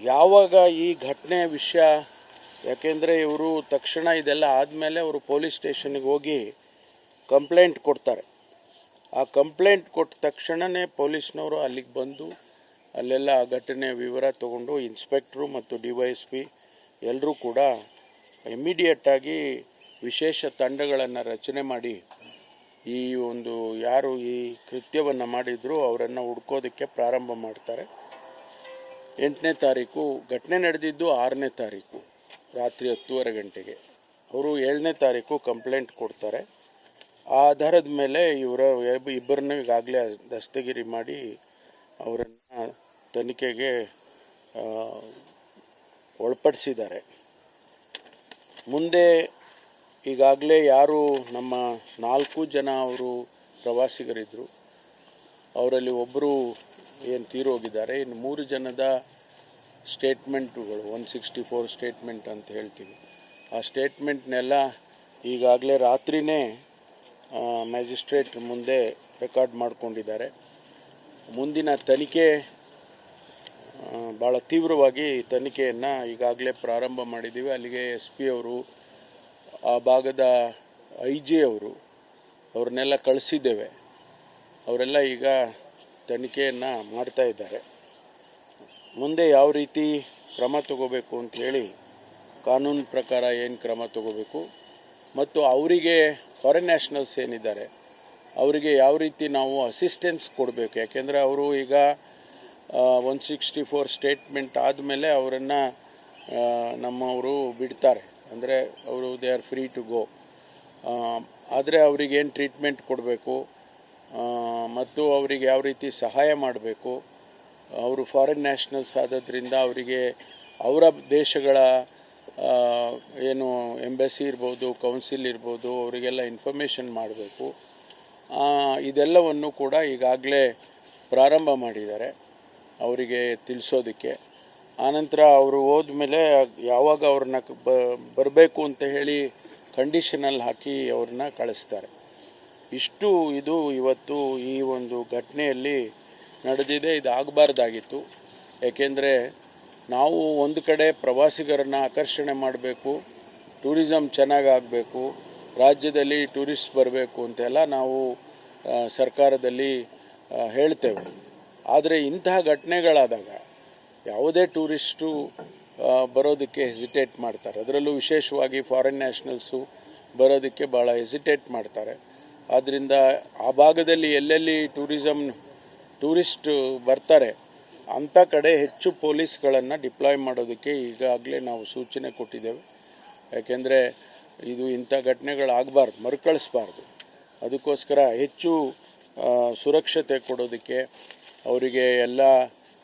ಯಾವಾಗ ಈ ಘಟನೆ ವಿಷಯ, ಯಾಕೆಂದರೆ ಇವರು ತಕ್ಷಣ ಇದೆಲ್ಲ ಆದಮೇಲೆ ಅವರು ಪೊಲೀಸ್ ಸ್ಟೇಷನ್ಗೆ ಹೋಗಿ ಕಂಪ್ಲೇಂಟ್ ಕೊಡ್ತಾರೆ. ಆ ಕಂಪ್ಲೇಂಟ್ ಕೊಟ್ಟ ತಕ್ಷಣವೇ ಪೊಲೀಸ್ನವರು ಅಲ್ಲಿಗೆ ಬಂದು ಅಲ್ಲೆಲ್ಲ ಆ ಘಟನೆ ವಿವರ ತಗೊಂಡು ಇನ್ಸ್ಪೆಕ್ಟ್ರು ಮತ್ತು ಡಿ ವೈ ಎಸ್ ಪಿ ಎಲ್ಲರೂ ಕೂಡ ಇಮಿಡಿಯೇಟಾಗಿ ವಿಶೇಷ ತಂಡಗಳನ್ನು ರಚನೆ ಮಾಡಿ ಈ ಒಂದು ಯಾರು ಈ ಕೃತ್ಯವನ್ನು ಮಾಡಿದ್ರು ಅವರನ್ನು ಹುಡ್ಕೋದಕ್ಕೆ ಪ್ರಾರಂಭ ಮಾಡ್ತಾರೆ. ಎಂಟನೇ ತಾರೀಕು ಘಟನೆ ನಡೆದಿದ್ದು ಆರನೇ ತಾರೀಕು, ರಾತ್ರಿ ಹತ್ತುವರೆ ಗಂಟೆಗೆ. ಅವರು ಏಳನೇ ತಾರೀಕು ಕಂಪ್ಲೇಂಟ್ ಕೊಡ್ತಾರೆ. ಆ ಆಧಾರದ ಮೇಲೆ ಇವರ ಇಬ್ಬರನ್ನು ಈಗಾಗಲೇ ದಸ್ತಗಿರಿ ಮಾಡಿ ಅವರನ್ನು ತನಿಖೆಗೆ ಒಳಪಡಿಸಿದ್ದಾರೆ. ಮುಂದೆ ಈಗಾಗಲೇ ಯಾರು ನಮ್ಮ ನಾಲ್ಕು ಜನ ಅವರು ಪ್ರವಾಸಿಗರಿದ್ದರು ಅವರಲ್ಲಿ ಒಬ್ಬರು ಏನು ತೀರೋಗಿದ್ದಾರೆ ಇನ್ನು ಮೂರು ಜನದ ಸ್ಟೇಟ್ಮೆಂಟುಗಳು ಒನ್ ಸಿಕ್ಸ್ಟಿ ಫೋರ್ ಸ್ಟೇಟ್ಮೆಂಟ್ ಅಂತ ಹೇಳ್ತೀವಿ. ಆ ಸ್ಟೇಟ್ಮೆಂಟ್ನೆಲ್ಲ ಈಗಾಗಲೇ ರಾತ್ರಿನೇ ಮ್ಯಾಜಿಸ್ಟ್ರೇಟ್ ಮುಂದೆ ರೆಕಾರ್ಡ್ ಮಾಡಿಕೊಂಡಿದ್ದಾರೆ. ಮುಂದಿನ ತನಿಖೆ ಭಾಳ ತೀವ್ರವಾಗಿ ತನಿಖೆಯನ್ನು ಈಗಾಗಲೇ ಪ್ರಾರಂಭ ಮಾಡಿದ್ದೀವಿ ಅಲ್ಲಿಗೆ ಎಸ್ ಪಿ ಅವರು, ಆ ಭಾಗದ ಐ ಜಿ ಅವರು, ಅವ್ರನ್ನೆಲ್ಲ ಕಳಿಸಿದ್ದೇವೆ. ಅವರೆಲ್ಲ ಈಗ ತನಿಖೆಯನ್ನು ಮಾಡ್ತಾ ಇದ್ದಾರೆ. ಮುಂದೆ ಯಾವ ರೀತಿ ಕ್ರಮ ತಗೋಬೇಕು ಅಂತ ಹೇಳಿ ಕಾನೂನು ಪ್ರಕಾರ ಏನು ಕ್ರಮ ತಗೋಬೇಕು, ಮತ್ತು ಅವರಿಗೆ ಫಾರಿನ್ ನ್ಯಾಷನಲ್ಸ್ ಏನಿದ್ದಾರೆ, ಅವರಿಗೆ ಯಾವ ರೀತಿ ನಾವು ಅಸಿಸ್ಟೆನ್ಸ್ ಕೊಡಬೇಕು, ಯಾಕೆಂದರೆ ಅವರು ಈಗ ಒನ್ ಸಿಕ್ಸ್ಟಿ ಫೋರ್ ಸ್ಟೇಟ್ಮೆಂಟ್ ಆದಮೇಲೆ ಅವರನ್ನು ನಮ್ಮವರು ಬಿಡ್ತಾರೆ. ಅಂದರೆ ಅವರು they are free to go ಆದರೆ ಅವ್ರಿಗೇನು ಟ್ರೀಟ್ಮೆಂಟ್ ಕೊಡಬೇಕು ಮತ್ತು ಅವರಿಗೆ ಯಾವ ರೀತಿ ಸಹಾಯ ಮಾಡಬೇಕು, ಅವರು ಫಾರಿನ್ ನ್ಯಾಷನಲ್ಸ್ ಆದದ್ರಿಂದ ಅವರಿಗೆ ಅವರ ದೇಶಗಳ ಏನು ಎಂಬಸಿ ಇರ್ಬೋದು ಕೌನ್ಸಿಲ್ ಇರ್ಬೋದು, ಅವರಿಗೆಲ್ಲ ಇನ್ಫಾರ್ಮೇಷನ್ ಮಾಡಬೇಕು. ಇದೆಲ್ಲವನ್ನು ಕೂಡ ಈಗಾಗಲೇ ಪ್ರಾರಂಭ ಮಾಡಿದ್ದಾರೆ ಅವರಿಗೆ ತಿಳಿಸೋದಕ್ಕೆ. ಆನಂತರ ಅವರು ಹೋದ್ಮೇಲೆ ಯಾವಾಗ ಅವ್ರನ್ನ ಬರಬೇಕು ಅಂತ ಹೇಳಿ ಕಂಡೀಷನಲ್ಲಿ ಹಾಕಿ ಅವ್ರನ್ನ ಕಳಿಸ್ತಾರೆ. ಇಷ್ಟು ಇದು ಇವತ್ತು ಈ ಒಂದು ಘಟನೆಯಲ್ಲಿ ನಡೆದಿದೆ, ಇದು ಆಗಬಾರ್ದಾಗಿತ್ತು. ಏಕೆಂದರೆ ನಾವು ಒಂದು ಕಡೆ ಪ್ರವಾಸಿಗರನ್ನು ಆಕರ್ಷಣೆ ಮಾಡಬೇಕು ಟೂರಿಸಮ್ ಚೆನ್ನಾಗಾಗಬೇಕು ರಾಜ್ಯದಲ್ಲಿ ಟೂರಿಸ್ಟ್ ಬರಬೇಕು ಅಂತೆಲ್ಲ ನಾವು ಸರ್ಕಾರದಲ್ಲಿ ಹೇಳ್ತೇವೆ. ಆದರೆ ಇಂತಹ ಘಟನೆಗಳಾದಾಗ ಯಾವುದೇ ಟೂರಿಸ್ಟು ಬರೋದಕ್ಕೆ ಹೆಸಿಟೇಟ್ ಮಾಡ್ತಾರೆ. ಅದರಲ್ಲೂ ವಿಶೇಷವಾಗಿ ಫಾರಿನ್ ನ್ಯಾಷನಲ್ಸು ಬರೋದಕ್ಕೆ ಭಾಳ ಹೆಸಿಟೇಟ್ ಮಾಡ್ತಾರೆ. ಆದ್ದರಿಂದ ಆ ಭಾಗದಲ್ಲಿ ಎಲ್ಲೆಲ್ಲಿ ಟೂರಿಸಮ್ ಟೂರಿಸ್ಟ್ ಬರ್ತಾರೆ ಅಂಥ ಕಡೆ ಹೆಚ್ಚು ಪೊಲೀಸ್ಗಳನ್ನು ಡಿಪ್ಲಾಯ್ ಮಾಡೋದಕ್ಕೆ ಈಗಾಗಲೇ ನಾವು ಸೂಚನೆ ಕೊಟ್ಟಿದ್ದೇವೆ. ಯಾಕೆಂದರೆ ಇದು ಇಂಥ ಘಟನೆಗಳಾಗಬಾರ್ದು, ಮರುಕಳಿಸ್ಬಾರ್ದು. ಅದಕ್ಕೋಸ್ಕರ ಹೆಚ್ಚು ಸುರಕ್ಷತೆ ಕೊಡೋದಕ್ಕೆ, ಅವರಿಗೆ ಎಲ್ಲ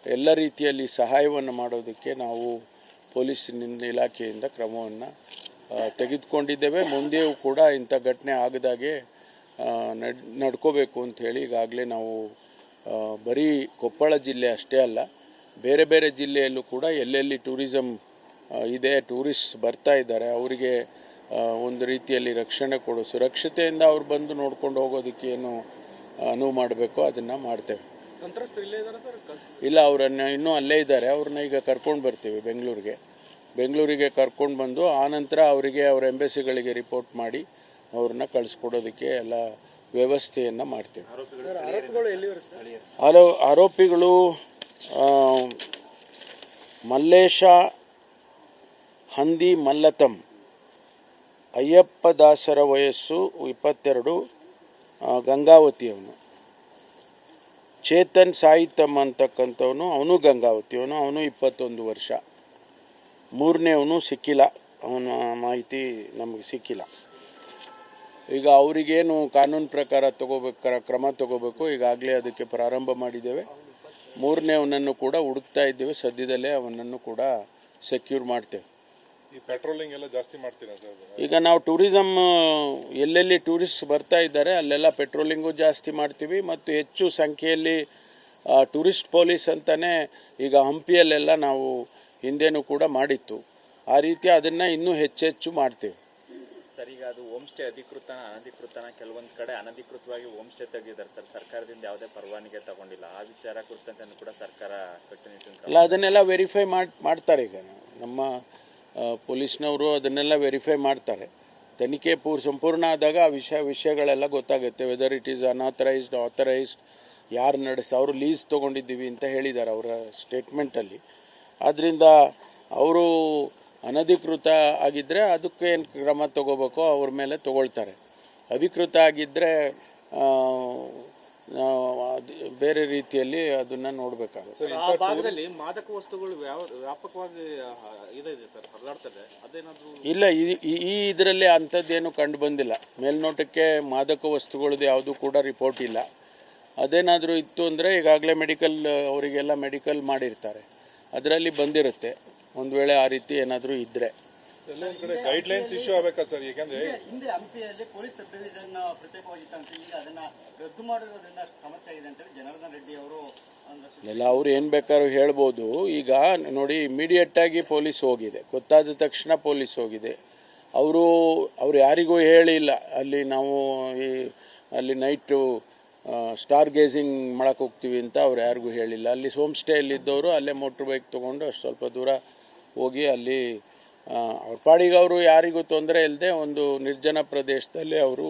ಎಲ್ಲ ರೀತಿಯಲ್ಲಿ ಸಹಾಯವನ್ನು ಮಾಡೋದಕ್ಕೆ ನಾವು ಪೊಲೀಸ್ ಇಲಾಖೆಯಿಂದ ಕ್ರಮವನ್ನು ತೆಗೆದುಕೊಂಡಿದ್ದೇವೆ. ಮುಂದೆಯೂ ಕೂಡ ಇಂಥ ಘಟನೆ ಆಗದಾಗೆ ನಡ್ ನಡ್ಕೋಬೇಕು ಅಂತ ಹೇಳಿ ಈಗಾಗಲೇ ನಾವು ಬರೀ ಕೊಪ್ಪಳ ಜಿಲ್ಲೆ ಅಷ್ಟೇ ಅಲ್ಲ ಬೇರೆ ಬೇರೆ ಜಿಲ್ಲೆಯಲ್ಲೂ ಕೂಡ ಎಲ್ಲೆಲ್ಲಿ ಟೂರಿಸಮ್ ಇದೆ ಟೂರಿಸ್ಟ್ ಬರ್ತಾ ಇದ್ದಾರೆ ಅವರಿಗೆ ಒಂದು ರೀತಿಯಲ್ಲಿ ರಕ್ಷಣೆ ಕೊಡು ಸುರಕ್ಷತೆಯಿಂದ ಅವ್ರು ಬಂದು ನೋಡ್ಕೊಂಡು ಹೋಗೋದಕ್ಕೆ ಏನು ಅನುವು ಮಾಡಬೇಕು ಅದನ್ನು ಮಾಡ್ತೇವೆ. ಇಲ್ಲ ಅವರನ್ನು ಇನ್ನೂ ಅಲ್ಲೇ ಇದ್ದಾರೆ ಅವ್ರನ್ನ ಈಗ ಕರ್ಕೊಂಡು ಬರ್ತೀವಿ ಬೆಂಗಳೂರಿಗೆ. ಬೆಂಗಳೂರಿಗೆ ಕರ್ಕೊಂಡು ಬಂದು ಆನಂತರ ಅವರಿಗೆ ಅವರ ಎಂಬೆಸಿಗಳಿಗೆ ರಿಪೋರ್ಟ್ ಮಾಡಿ ಅವ್ರನ್ನ ಕಳಿಸ್ಕೊಡೋದಕ್ಕೆ ಎಲ್ಲ ವ್ಯವಸ್ಥೆಯನ್ನು ಮಾಡ್ತೇವೆ. ಹಲೋ ಆರೋಪಿಗಳು ಮಲ್ಲೇಶ ಹಂದಿ ಮಲ್ಲತಂ ಅಯ್ಯಪ್ಪ ದಾಸರ ವಯಸ್ಸು ಇಪ್ಪತ್ತೆರಡು ಗಂಗಾವತಿಯವನು. ಚೇತನ್ ಸಾಯಿತಮ್ ಅಂತಕ್ಕಂಥವನು ಅವನು ಗಂಗಾವತಿಯವನು ಅವನು ಇಪ್ಪತ್ತೊಂದು ವರ್ಷ. ಮೂರನೇ ಅವನು ಸಿಕ್ಕಿಲ್ಲ. ಅವನ ಮಾಹಿತಿ ನಮಗೆ ಸಿಕ್ಕಿಲ್ಲ. ಈಗ ಅವರಿಗೇನು ಕಾನೂನು ಪ್ರಕಾರ ತಗೋಬೇಕು ಕ್ರಮ ತಗೋಬೇಕು ಈಗಾಗಲೇ ಅದಕ್ಕೆ ಪ್ರಾರಂಭ ಮಾಡಿದ್ದೇವೆ. ಮೂರನೇವನನ್ನು ಕೂಡ ಹುಡುಕ್ತಾ ಇದ್ದೇವೆ. ಸದ್ಯದಲ್ಲೇ ಅವನನ್ನು ಕೂಡ ಸೆಕ್ಯೂರ್ ಮಾಡ್ತೇವೆ. ಈ ಪೆಟ್ರೋಲಿಂಗ್ ಎಲ್ಲ ಜಾಸ್ತಿ ಮಾಡ್ತೀರಾ ಸರ್? ಈಗ ನಾವು ಟೂರಿಸಮ್ ಎಲ್ಲೆಲ್ಲಿ ಟೂರಿಸ್ಟ್ ಬರ್ತಾ ಇದ್ದಾರೆ ಅಲ್ಲೆಲ್ಲ ಪೆಟ್ರೋಲಿಂಗು ಜಾಸ್ತಿ ಮಾಡ್ತೀವಿ. ಮತ್ತು ಹೆಚ್ಚು ಸಂಖ್ಯೆಯಲ್ಲಿ ಟೂರಿಸ್ಟ್ ಪೊಲೀಸ್ ಅಂತಾನೆ ಈಗ ಹಂಪಿಯಲ್ಲೆಲ್ಲ ನಾವು ಹಿಂದೆನೂ ಕೂಡ ಮಾಡಿತ್ತು. ಆ ರೀತಿ ಅದನ್ನು ಇನ್ನೂ ಹೆಚ್ಚೆಚ್ಚು ಮಾಡ್ತೀವಿ. ಈಗ ಅದು ಹೋಮ್ ಸ್ಟೇ ಅಧಿಕೃತನ ಅನಧಿಕೃತನ ಕೆಲವೊಂದು ಕಡೆ ಅನಧಿಕೃತವಾಗಿ ಹೋಮ್ ಸ್ಟೇ ತೆಗೆದಿದ್ದಾರೆ ಸರ್. ಸರ್ಕಾರದಿಂದ ಯಾವುದೇ ಪರವಾನಿಗೆ ತಗೊಂಡಿಲ್ಲ. ಆ ವಿಚಾರ ಕುರಿತಂತೆ ಕೂಡ ಸರ್ಕಾರ ಕಟ್ಟುನಿಟ್ಟಿನ ಅಲ್ಲ ಅದನ್ನೆಲ್ಲ ವೆರಿಫೈ ಮಾಡಿ, ಮಾಡ್ತಾರೆ ಈಗ. ನಮ್ಮ ಪೊಲೀಸ್ನವರು ಅದನ್ನೆಲ್ಲ ವೆರಿಫೈ ಮಾಡ್ತಾರೆ. ತನಿಖೆ ಪೂರ್, ಸಂಪೂರ್ಣ ಆದಾಗ ಆ ವಿಷಯ, ವಿಷಯಗಳೆಲ್ಲ ಗೊತ್ತಾಗುತ್ತೆ. Whether it is unauthorised authorised ಯಾರು ನಡೆಸ, ಅವರು ಲೀಸ್ ತೊಗೊಂಡಿದ್ದೀವಿ ಅಂತ ಹೇಳಿದ್ದಾರೆ ಅವರ ಸ್ಟೇಟ್ಮೆಂಟಲ್ಲಿ ಆದ್ದರಿಂದ ಅವರು ಅನಧಿಕೃತ ಆಗಿದ್ದರೆ ಅದಕ್ಕೆ ಏನು ಕ್ರಮ ತಗೋಬೇಕೋ ಅವ್ರ ಮೇಲೆ ತಗೊಳ್ತಾರೆ. ಅಧಿಕೃತ ಆಗಿದ್ದರೆ ಬೇರೆ ರೀತಿಯಲ್ಲಿ ಅದನ್ನ ನೋಡಬೇಕಾಗುತ್ತೆ. ಆ ಭಾಗದಲ್ಲಿ ಮಾದಕ ವಸ್ತುಗಳು ವ್ಯಾಪಕವಾಗಿ ಇದೆ ಇದೆ ಸರ್ ಅದೇನಾದ್ರೂ ಇಲ್ಲ ಈ ಇದರಲ್ಲಿ ಅಂಥದ್ದೇನು ಕಂಡು ಬಂದಿಲ್ಲ. ಮೇಲ್ನೋಟಕ್ಕೆ ಮಾದಕ ವಸ್ತುಗಳದ್ದು ಯಾವುದು ಕೂಡ ರಿಪೋರ್ಟ್ ಇಲ್ಲ. ಅದೇನಾದರೂ ಇತ್ತು ಅಂದರೆ ಈಗಾಗಲೇ ಮೆಡಿಕಲ್ ಅವರಿಗೆಲ್ಲ ಮೆಡಿಕಲ್ ಮಾಡಿರ್ತಾರೆ. ಅದರಲ್ಲಿ ಬಂದಿರುತ್ತೆ. ಒಂದು ವೇಳೆ ಆ ರೀತಿ ಏನಾದರೂ ಇದ್ದರೆ ಎಲ್ಲ ಒಂದ್ ಕಡೆ ಗೈಡ್ ಲೈನ್ಸ್ ಇಶ್ಯೂ ಆಗಬೇಕಾ ಸರ್ ಯಾಕಂದ್ರೆ ಹಿಂದೆ ಹಂಪಿಯಲ್ಲಿ ಪೊಲೀಸ್ ಸಬ್ ಡಿವಿಷನ್ ಪ್ರತ್ಯೇಕವಾಗಿತ್ತಂತೆ ಈಗ ಅದನ್ನ ರದ್ದು ಮಾಡಿರೋದ್ರಿಂದ ಸಮಸ್ಯೆ ಆಗಿದೆ ಅಂತ ಜನಾರ್ದನ್ ರೆಡ್ಡಿ ಅವರು ಎಲ್ಲ ಅವ್ರು ಏನು ಬೇಕಾದ್ರು ಹೇಳ್ಬೋದು. ಈಗ ನೋಡಿ ಇಮಿಡಿಯೇಟ್ ಆಗಿ ಪೊಲೀಸ್ ಹೋಗಿದೆ. ಗೊತ್ತಾದ ತಕ್ಷಣ ಪೊಲೀಸ್ ಹೋಗಿದೆ. ಅವರು ಅವ್ರು ಯಾರಿಗೂ ಹೇಳಿಲ್ಲ. ಅಲ್ಲಿ ನಾವು ಈ ಅಲ್ಲಿ ನೈಟು ಸ್ಟಾರ್ ಗೇಸಿಂಗ್ ಮಾಡಕ್ಕೆ ಹೋಗ್ತೀವಿ ಅಂತ ಅವ್ರು ಯಾರಿಗೂ ಹೇಳಿಲ್ಲ. ಅಲ್ಲಿ ಹೋಮ್ ಸ್ಟೇಯಲ್ಲಿದ್ದವರು ಅಲ್ಲೇ ಮೋಟ್ರ್ ಬೈಕ್ ತೊಗೊಂಡು ಅಷ್ಟು ಸ್ವಲ್ಪ ದೂರ ಹೋಗಿ ಅಲ್ಲಿ ಅವ್ರ ಪಾಡಿಗೆ ಅವರು ಯಾರಿಗೂ ತೊಂದರೆ ಇಲ್ಲದೆ ಒಂದು ನಿರ್ಜನ ಪ್ರದೇಶದಲ್ಲಿ ಅವರು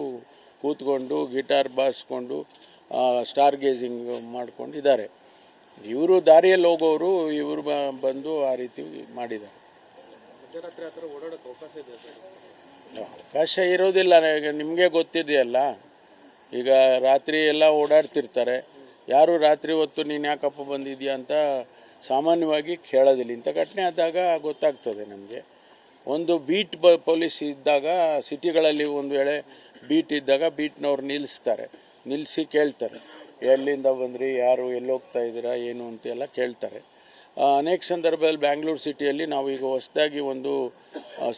ಕೂತ್ಕೊಂಡು ಗಿಟಾರ್ ಬಾರಿಸ್ಕೊಂಡು ಸ್ಟಾರ್ ಗೇಜಿಂಗ್ ಮಾಡ್ಕೊಂಡಿದ್ದಾರೆ ಇವರು ದಾರಿಯಲ್ಲಿ ಹೋಗೋರು ಇವರು ಬಂದು ಆ ರೀತಿ ಮಾಡಿದ್ದಾರೆ. ಅವಕಾಶ ಇರೋದಿಲ್ಲ. ಈಗ ನಿಮಗೆ ಗೊತ್ತಿದೆಯಲ್ಲ ಈಗ ರಾತ್ರಿ ಎಲ್ಲ ಓಡಾಡ್ತಿರ್ತಾರೆ. ಯಾರು ರಾತ್ರಿ ಹೊತ್ತು ನೀನು ಯಾಕಪ್ಪ ಬಂದಿದ್ಯಾ ಅಂತ ಸಾಮಾನ್ಯವಾಗಿ ಕೇಳೋದಿಲ್ಲ. ಇಂಥ ಘಟನೆ ಆದಾಗ ಗೊತ್ತಾಗ್ತದೆ ನಮಗೆ. ಒಂದು ಬೀಟ್ ಬ ಪೊಲೀಸ್ ಇದ್ದಾಗ, ಸಿಟಿಗಳಲ್ಲಿ ಒಂದು ವೇಳೆ ಬೀಟ್ ಇದ್ದಾಗ ಬೀಟ್ನವ್ರು ನಿಲ್ಲಿಸ್ತಾರೆ. ನಿಲ್ಲಿಸಿ ಕೇಳ್ತಾರೆ. ಎಲ್ಲಿಂದ ಬಂದ್ರಿ, ಯಾರು ಎಲ್ಲಿ ಹೋಗ್ತಾ ಇದ್ದೀರಾ, ಏನು ಅಂತ ಎಲ್ಲ ಕೇಳ್ತಾರೆ. ಅನೇಕ ಸಂದರ್ಭದಲ್ಲಿ ಬ್ಯಾಂಗ್ಳೂರು ಸಿಟಿಯಲ್ಲಿ ನಾವು ಈಗ ಹೊಸದಾಗಿ ಒಂದು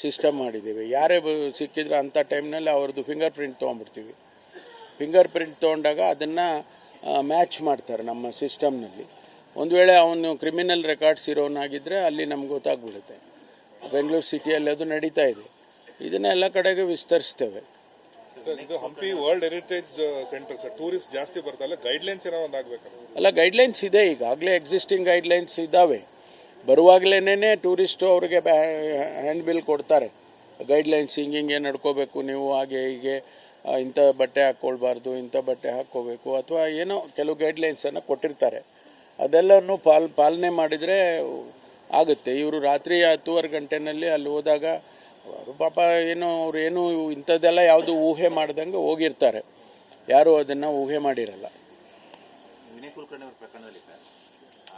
ಸಿಸ್ಟಮ್ ಮಾಡಿದ್ದೀವಿ. ಯಾರೇ ಸಿಕ್ಕಿದ್ರೆ ಅಂಥ ಟೈಮ್ನಲ್ಲಿ ಅವ್ರದ್ದು ಫಿಂಗರ್ ಪ್ರಿಂಟ್ ತೊಗೊಂಡ್ಬಿಡ್ತೀವಿ. ಫಿಂಗರ್ ಪ್ರಿಂಟ್ ತೊಗೊಂಡಾಗ ಅದನ್ನು ಮ್ಯಾಚ್ ಮಾಡ್ತಾರೆ ನಮ್ಮ ಸಿಸ್ಟಮ್ನಲ್ಲಿ. ಒಂದು ವೇಳೆ ಅವನು ಕ್ರಿಮಿನಲ್ ರೆಕಾರ್ಡ್ಸ್ ಇರೋನಾಗಿದ್ದರೆ ಅಲ್ಲಿ ನಮ್ಗೆ ಗೊತ್ತಾಗ್ಬಿಡುತ್ತೆ. ಬೆಂಗಳೂರು ಸಿಟಿಯಲ್ಲಿ ಅದು ನಡೀತಾ ಇದೆ. ಇದನ್ನ ಎಲ್ಲ ಕಡೆಗೆ ವಿಸ್ತರಿಸ್ತೇವೆ. ಸರ್ ಇದು Hampi world heritage centre sir. Tourist ಜಾಸ್ತಿ ಬರ್ತಲ್ಲ ಗೈಡ್ಲೈನ್ಸ್ ಏನೋ ಒಂದು ಆಗ್ಬೇಕಲ್ಲ ಅಲ್ಲ ಗೈಡ್ಲೈನ್ಸ್ ಇದೆ ಈಗಾಗಲೇ ಎಕ್ಸಿಸ್ಟಿಂಗ್ ಗೈಡ್ಲೈನ್ಸ್ ಇದ್ದಾವೆ. ಬರುವಾಗಲೇನೇ ಟೂರಿಸ್ಟು ಅವ್ರಿಗೆ ಹ್ಯಾಂಡ್ ಬಿಲ್ ಕೊಡ್ತಾರೆ. ಗೈಡ್ಲೈನ್ಸ್ ಹಿಂಗೆ ಹಿಂಗೆ ನಡ್ಕೋಬೇಕು ನೀವು ಹಾಗೆ ಹೀಗೆ ಇಂಥ ಬಟ್ಟೆ ಹಾಕ್ಕೊಳ್ಬಾರ್ದು ಇಂಥ ಬಟ್ಟೆ ಹಾಕ್ಕೋಬೇಕು ಅಥವಾ ಏನೋ ಕೆಲವು ಗೈಡ್ಲೈನ್ಸನ್ನು ಕೊಟ್ಟಿರ್ತಾರೆ. ಅದೆಲ್ಲವನ್ನು ಪಾಲ್, ಪಾಲನೆ ಮಾಡಿದರೆ ಆಗುತ್ತೆ. ಇವರು ರಾತ್ರಿ ಹತ್ತುವರೆ ಗಂಟೆನಲ್ಲಿ ಅಲ್ಲಿ ಹೋದಾಗ ಅವರು ಪಾಪ ಏನು, ಅವ್ರು ಏನು ಇಂಥದ್ದೆಲ್ಲ ಯಾವುದು ಊಹೆ ಮಾಡ್ದಂಗೆ ಹೋಗಿರ್ತಾರೆ. ಯಾರೂ ಅದನ್ನು ಊಹೆ ಮಾಡಿರಲ್ಲ. ಕುಲಕರ್ಣಿ ಪ್ರಕರಣದಲ್ಲಿ ಸರ್,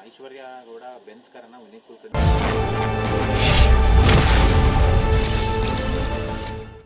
ಐಶ್ವರ್ಯ ಗೌಡ, ಬೆನ್ಸ್ ಕಾರನ್ನ ವಿನಯ್ ಕುಲಕರ್ಣಿ